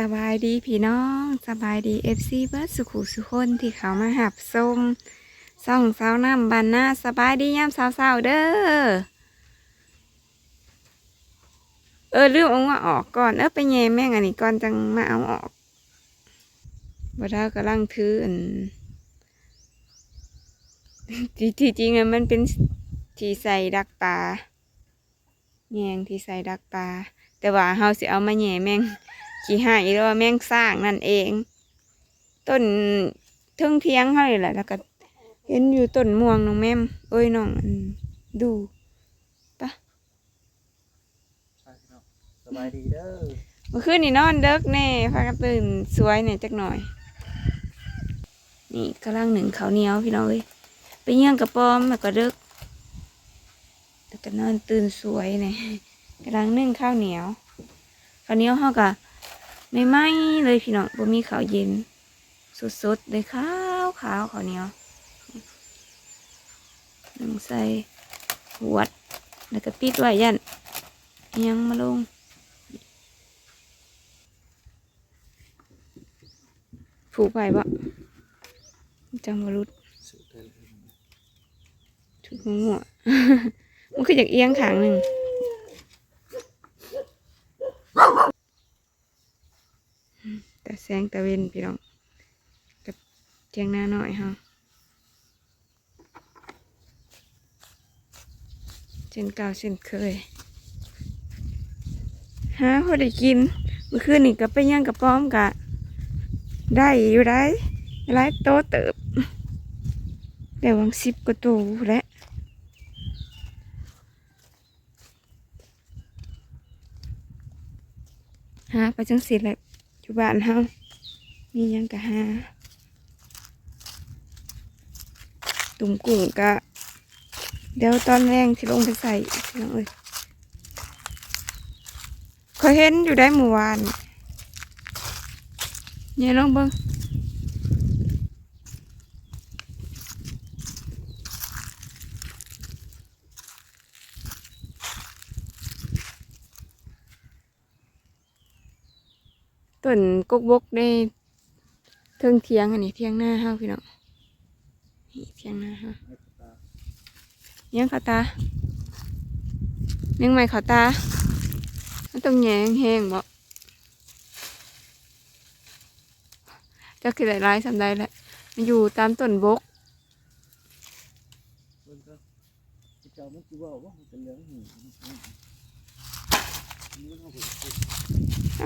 สบายดีพี่น้องสบายดีเอฟซีเบิร์ดสุขุสุคนที่เขามาหับส้มส่องสาวน้ำบานหน้าสบายดียามสาวๆเด้อเออลืมเอามาออกก่อนเออไปแย่แม่งอันนี้ก่อนจังมาเอาออกบ่ได้กำลังถืออันที่จริงอะมันเป็นที่ใส่ดักปลาแยงที่ใส่ดักปลาแต่ว่าเฮาสิเอามาแย่แม่ง ขี้หายหรือว่าแมงสร้างนั่นเอง ต้นเทิงเทียงเขาเลยแหละแล้วก็เห็นอยู่ต้นม่วงน้องแม่มเอ้ยน้องอันดูปะใช่พี่น้องสบายดีเด้อเมื่อคืนนี่นอนเด็กแน่พากันตื่นสวยเนี่ยจักหน่อย นี่กำลังหนึ่งข้าวเหนียวพี่น้องเอ้ยไปเยี่ยงกระป้อมแล้วก็เด็กแล้วก็นอนตื่นสวยเนี่ยกำลังนึ่งข้าวเหนียวข้าวเหนียวเขาก็ ไม่ไหม้เลยพี่น้องบ่มีข้าวเย็นสดๆเลยขาวขาวข้าวเหนียวหนึ่งใส่หวด แล้วก็ปิดไว้ยันอิหยังมาลงผูกไปบ่จังบรุษสุดเลยชุดหัวมันคือจากเอียงขางหนึ่ง แสงตะเวนพี่น้องกับเทียงหน้าหน่อยฮะเช่นเก่าเช่นเคยหาพอได้กินเมื่อคืนนี่ก็ไปย่างกับป้อมกะ ได้อยู่ได้หลายโตเติบเดี๋ยววังสิบกว่าตัวแล้วหาไปจังสิแหละ อยู่บ้านเฮามียังกะหาตุ่มกุ้งกะเดี๋ยวตอนแรงที่ลงไปใส่พี่น้องเอ้ยเคยเห็นอยู่ได้เมื่อวานเนี่ยลองเบิ่ง ต้นกกบกได้เทิงเทียงอันนี้เทียงหน้าห้าพี่น้องนี่เทียงหน้าห้ายังเขาตายังไม่ขาตาต้องแยงแห้งบ่จะคือได้ร้ายสำได้แหละมันอยู่ตามต้นบกเจ้ามันสิว่าว่ามันเป็นเหลืองหูนี่มัน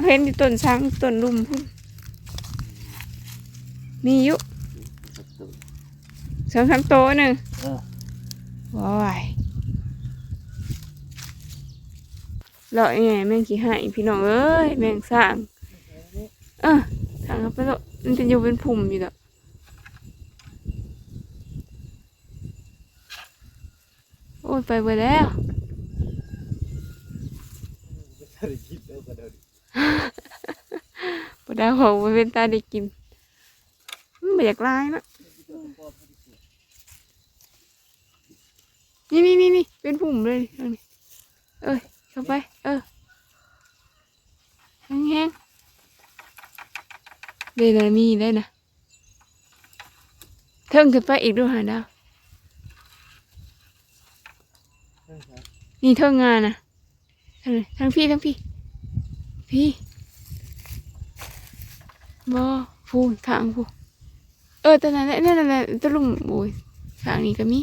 เห็นที่ต้นช้างต้นลุมพุ่นมีอยู่สักสองสามโตหนึ่งว้ายเลาะแง่แมงขี้หายพี่น้องเอ้ยแมงสร้าง เออทางเข้าไปแล้วมันจะอยู่เป็นผุ่มอยู่ดอกโอ้ยไปเบิดแล้ว ไม่ได้คิดแล้วก็เดี๋ยวนี้ บ่ได้บอกว่าเป็นตาได้กินมันบ่อยากลายนะนี่นี่นี่นี่เป็นผุ่มเลยทางนี้เอ้ยเข้าไป เออแห้งๆได้นะมีได้นะเทิงขึ้นไปอีกด้วยหาดาวเออครับนี่เทิงงานนะทั้งนี้ทั้งพี่ทั้งพี่ พี่บอฟูทางฟูเออแต่นั้นแหละนั่นแหละตะลุ่มโอ้ยทางนี้ก็มี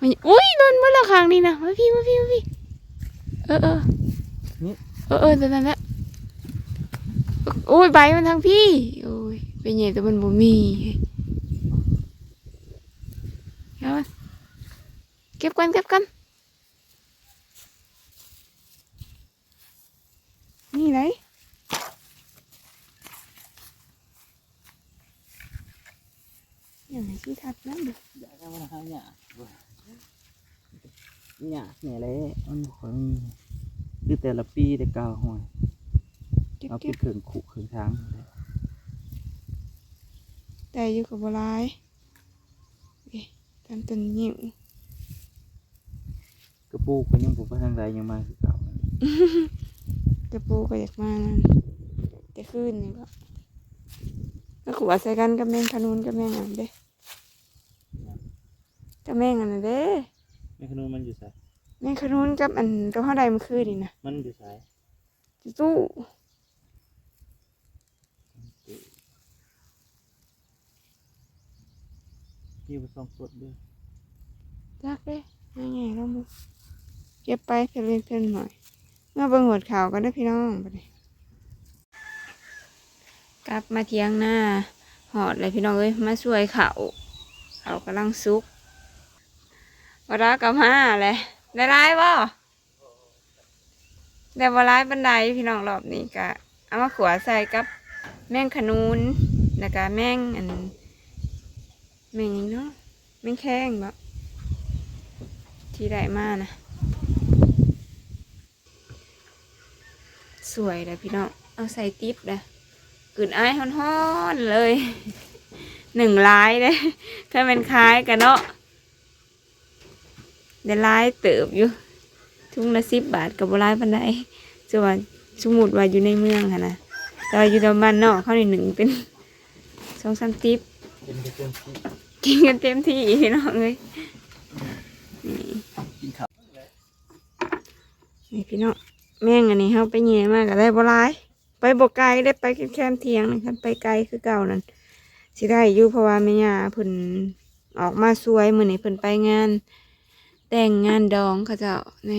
มันอุ้ยโดนเมื่อละครั้งนี้นะมาพี่มาพี่มาพี่เออเออเออเออแต่นั้นแหละโอ้ยใบมันทางพี่โอ้ยเป็นไงแต่มันบ่มีเอามันเก็บกันเก็บกันนี่ไหน อย่างไรที่ทัดนั่นดูอยากให้มันหาหยาบ่หยาเนี่ยแหละมันบ่ค่อยมีคือแต่ละปีแต่เก่าห้อยเอาเก็เป็บนเครื่องขู่เครื่องทางนั่นแต่อยู่กับบัวลายเอ๊ะตามต้นยิ้วกระปูก็ยังบ่ไปทางใดยังมาคือเก่าแต่ปูก็อยากมานั่นแต่คืนนี่ก็ก็ขวใส่กันกับแมงขนุนกับแมงอันเด้ กับแมงอันนั้นเด้แม่ขนุนมันอยู่ไสแมงขนุนกับอันตัวเฮาได้เมื่อคืนนี่นะมันอยู่ไสอยู่ตู้มีบ่สองสดด้วยจักเด้ง่ายๆแล้วมึงเก็บไปเพิ่นเล็กเพิ่นหน่อยมาเบิ่งหัวข่าวกันเด้อพี่น้องบัดนี้กลับมาเที่ยงหน้าหอดเลยพี่น้องเอ้ยมาช่วยเขาเขากำลังสุก วาระกับห้าเลยได้ร้ายบ่ได้บ่ร้ายบันไดพี่น้องรอบนี้ก็เอามาขวใส่กับแมงขนุนแล้วก็แมงอันแมงยังเนาะแมงแข้งบ่ที่ได้มานะสวยเลยพี่น้องเอาใส่ติ๊บเลยกลืนไอ้ายฮ้อนๆเลยหนึ่งลายเลยถ้าเป็นคล้ายกันเนาะ ได้ลายเติบอยู่ทุ่งละสิบบาทกับบัลายปันไดส่วนสมมุดว่าอยู่ในเมืองค่ะนะแต่อยู่ตามบ้านนอกเขาในหนึ่งเป็นสองสามติปกินกันเต็มที่พี่น้องเลยนี่พี่น้องแม่งอันนี้เฮาไปแย่มากก็ได้บ่หลาย ไปบ่ไกลได้ไปแค่เทียงนะครับไปไกลคือเก่านั่นสิได้อยู่เพราะว่าแม่ย่าเพิ่นออกมาสวยเหมือนี้เพิ่นไปงาน แต่งงานดองเขาเจ้าใน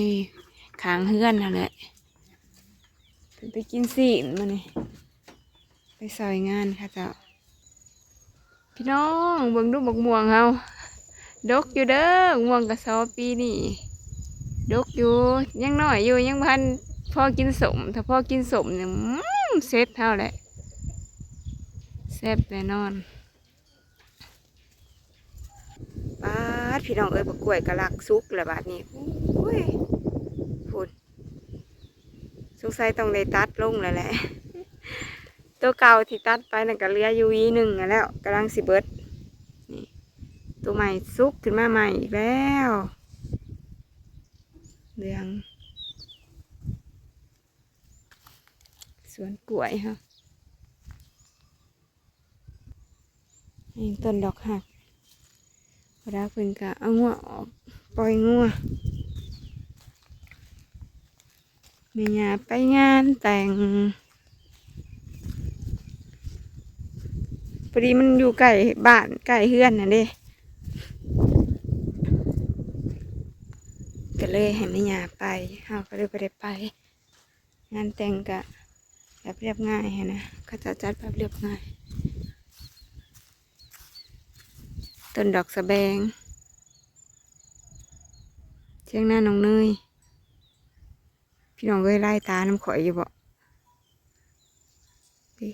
ขางเฮือนนั่นแหละไปกินซีมื้อนี้ไปซอยงานเขาเจ้าพี่น้องเบิ่งดูบักม่วงเฮาดกอยู่เด้อม่วงกระสอปีนี้ดกอยู่ยังน้อยอยู่ยังพันพ่อกินสม ถ้าพ่อกินสมเนี่ยเซ็ตเท่าแหละแซ่บแน่นอนปาด พี่น้องเอ้ยบักกล้วยกะลักซุกแล้วบาดนี้อุ้ยพูดสงสัยต้องได้ตัดลงแล้วแหละ ตัวเก่าที่ตัดไปนั่นก็เหลืออยู่วีหนึ่งอะแล้วกำลังสิเบิดนี่ตัวใหม่ซุกขึ้นมาใหม่อีกแล้วเรืองสวนกล้วยค่ะนี่ต้นดอกหัก พอดาเพิ่นกะเอางัวออกปล่อยงัวแม่ยาไปงานแต่งพอดีมันอยู่ใกล้บ้านใกล้เฮือนน่ะเด้ก็เลยให้แม่ยาไปเฮาก็เลยบ่ได้ไป งานแต่งกะแบบเรียบง่ายนะเขาจะจัดแบบเรียบง่าย ต้นดอกสะแบง เชียงหน้าน้องเนย พี่น้องเอ้ยไล่ตาน้ำข่อยอยู่บ่ดิ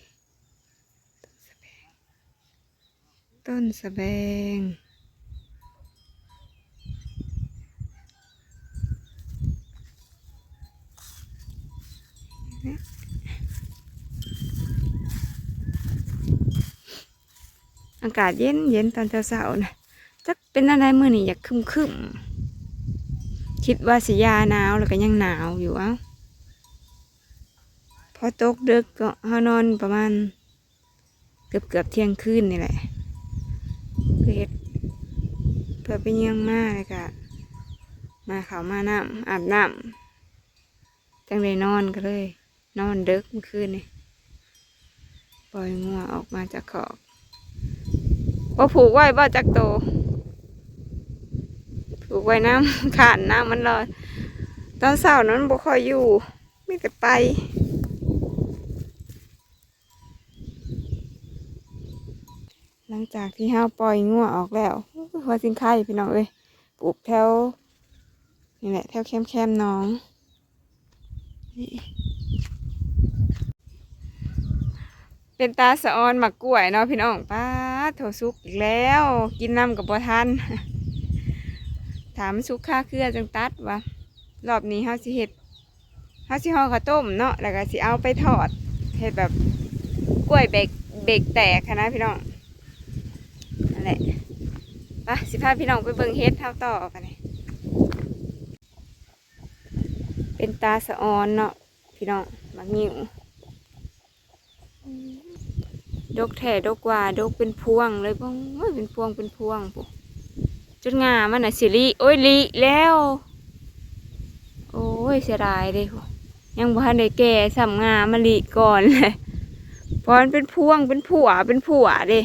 ต้นสะแบงากาศเย็นเย็นตอนเช้าๆนะจักเป็นอะไรมื่อนี่อยากคึมคึมคิดว่าสิยาหนาวแล้วก็ยังหนาวอยู่เอ้าพอตกดึกก็เฮานอนประมาณ เกือบเกือบเที่ยงคืนนี่แหละเพื่อเฮ็ดเพื่อไปเยี่ยงมาเลยกะมาเขามาน้ำอาบน้ำจังเลยนอนก็เลย นอนดึกเมื่อคืนนี่ปล่อยงัวออกมาจากขอก ว่าผูกไว้บ่จักโต ผูกไว้น้ำขาดน้ำมันรอดตอนเช้านั้นบ่ค่อยอยู่ไมีแต่ไปหลังจากที่ห้าปล่อยงัวออกแล้วหัวสิงไข่พี่น้องเอ้ยปลูกแถวนี่แหละแถวแคมแคมๆน้องนี่เป็นตาสะออนหมักกล้วยเนาะพี่น้องป้า ดโถสุกอีกแล้ว กินน้ำกับบัทัน ถามสุกค่าเครือจังตัดวะรอบนี้เฮาสิเฮ็ดเฮาสิห่อข้าวต้มเนาะแล้วก็สิเอาไปทอดเฮ็ดแบบกล้วยเบกเบกแตกนะพี่น้องนั่นแหละไปสิพาพี่น้องไปเบิ่งเฮ็ดเท่าต่อกันเลยเป็นตาสะออนเนาะพี่น้องมักงิว ดกแท่ดกว่าดกเป็นพวงเลยบ้องเอ้ยเป็นพวงเป็นพวงปุ๊จนงามันน่ะสิลิโอ้ยลิแล้ว โอ้ยเสียดายเลยพุ่นยังบ่ทันได้แก่สำงามาลิก่อนเลยพราะมันเป็นพวงเป็นผัวเป็นผัวเด้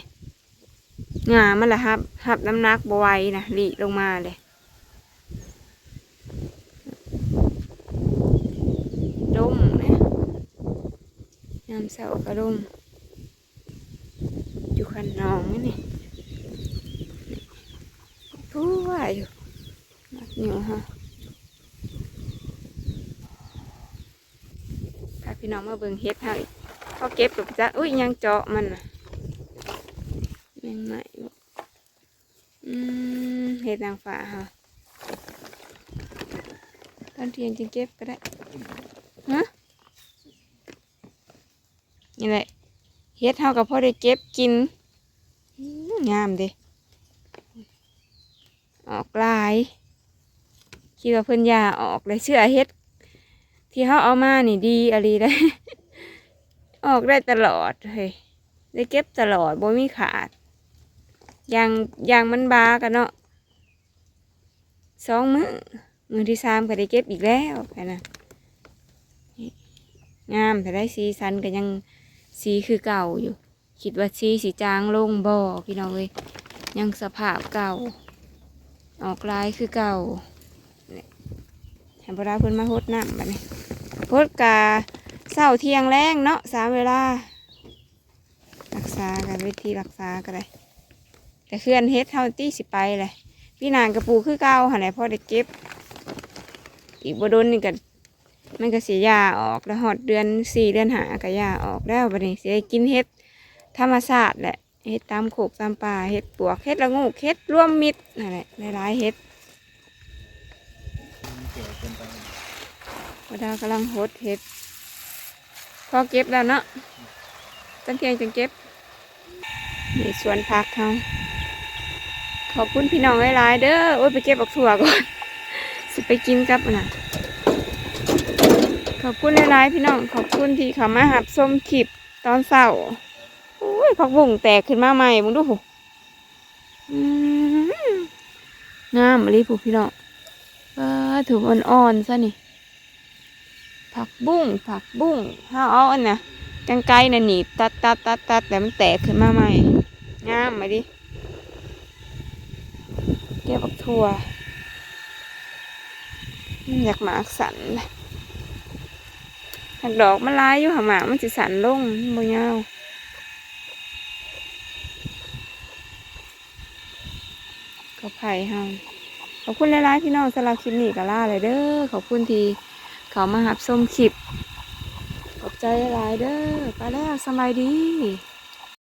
งามันละครับหับน้ำนักบ่ไหวนะลิลงมาเลยดมนะยามเสาร์ก็ดม อยู่ขันนองนี่นี่ทั่วอยู่นักอยู่ฮะพาพี่น้องมาเบิ่งเฮ็ดให้เขาเก็บหรือจ้ะอุ้ยยังเจาะมันน่ะแมงไหมบ่อืมเฮ็ดนางฟ้าฮะตอนเที่ยงจึงเก็บก็ได้ฮะนี่แหละเฮ็ดเท่ากับพ่อได้เก็บกิน งามเด้ออกลาย คิดว่าเพิ่นยาออกเลยเชื่อเฮ็ด ที่เขาเอามานี่ดีอะไรได้ ออกได้ตลอดเฮ้ยได้เก็บตลอดบ่มีขาดยางยางมันบากันเนาะสองมือมือที่สามก็ได้เก็บอีกแล้วแค่นั้นงามแต่ได้สีสันก็ยังสีคือเก่าอยู่ คิดว่าสีสีจางลงบ่อพี่น้องเลยยังสภาพเก่า ออกลายคือเก่าเนี่ยเห็นพอดาเพิ่นมาโฮดน้ำบัดนี้โฮดกาเศร้าเที่ยงแรงเนาะสามเวลา รักษากันวิธีรักษาก็ได้แต่เคลื่อนเฮ็ดเท่าที่สิไปเลยพี่นางกระปูคือเก่าหันไหนพ่อได้เก็บ อีกบโดนนี่ก็มันก็เสียยาออกแล้วหอดเดือนสี่เดือนหาก็ยาออกแล้วบัดนี้เสียกินเฮ็ด ธรรมชาติแหละเฮ็ดตามโขกตามป่าเฮ็ดปวกเฮ็ดละงูเฮ็ดร่วมมิตรนั่นแหละหลายๆเฮ็ดวดากำลังหดเฮ็ด พอเก็บแล้วเนาะตั้งเทียงจังเก็บนี่สวนผักเขาขอบคุณพี่น้องหลายๆเด้อโอ้ยไปเก็บบักถั่วก่อน สิไปกินกับน่ะขอบคุณหลายๆพี่น้อง ขอบคุณที่เขามาหับส้มคลิปตอนเช้าโอ้ ยผักบุ้งแตกขึ้นมาใหม่มึงดูผูอืมงามอะไรผูพี่น้องเออถูกอ่อนๆซะนี่ ผักบุ้งผักบุ้งห้าเอาอันน่ะกังไกรน่ะหนีตัดตัดตัดตัดแต่มันแตกขึ้นมาใหม่ งามมาดิเก็บผักทั่วอยากหมากสันหักดอกมันลายอยู่หาหมากมันสิสันลงมันบ่ยาว ไผ่เฮาขอบคุณหลายๆพี่น้องสำหรับคลิปนี้ก็ล่าเลยเด้อขอบคุณทีเขามาหับส้มคลิปขอบใจหลายๆเด้อไปแล้วสบายดี